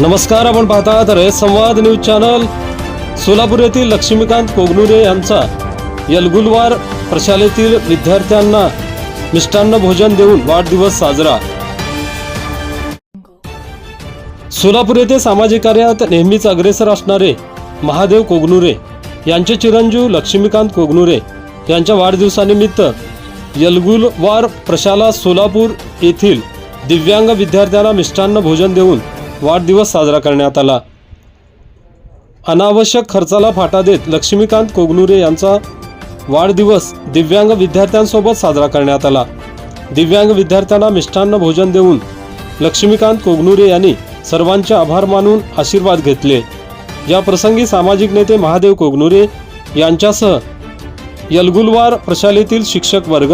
नमस्कार आपण पाहतात रे संवाद न्यूज चॅनल सोलापूर येथील लक्ष्मीकांत कोगनुरे यांचा यलगुलवार प्रशालेतील विद्यार्थ्यांना मिष्टान्न भोजन देऊन वाढदिवस साजरा. सोलापूर येथे सामाजिक कार्यात नेहमीच अग्रेसर असणारे महादेव कोगनुरे यांचे चिरंजीव लक्ष्मीकांत कोगनुरे यांच्या वाढदिवसानिमित्त यलगुलवार प्रशाला सोलापूर येथील दिव्यांग विद्यार्थ्यांना मिष्टान्न भोजन देऊन वाढदिवस साजरा करण्यात आला. अनावश्यक खर्चाला फाटा देत लक्ष्मीकांत कोगनुरे यांचा वाढदिवस दिव्यांग विद्यार्थ्यांसोबत साजरा करण्यात आला. दिव्यांग विद्यार्थ्यांना मिष्टान्न भोजन देऊन लक्ष्मीकांत कोगनुरे यांनी सर्वांचे आभार मानून आशीर्वाद घेतले. या प्रसंगी सामाजिक नेते महादेव कोगनुरे यांच्यासह यलगुलवार प्रशालेतील शिक्षक वर्ग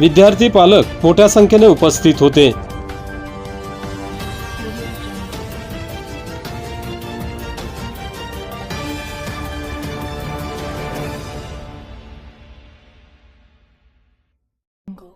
विद्यार्थी पालक मोठ्या संख्येने उपस्थित होते. angle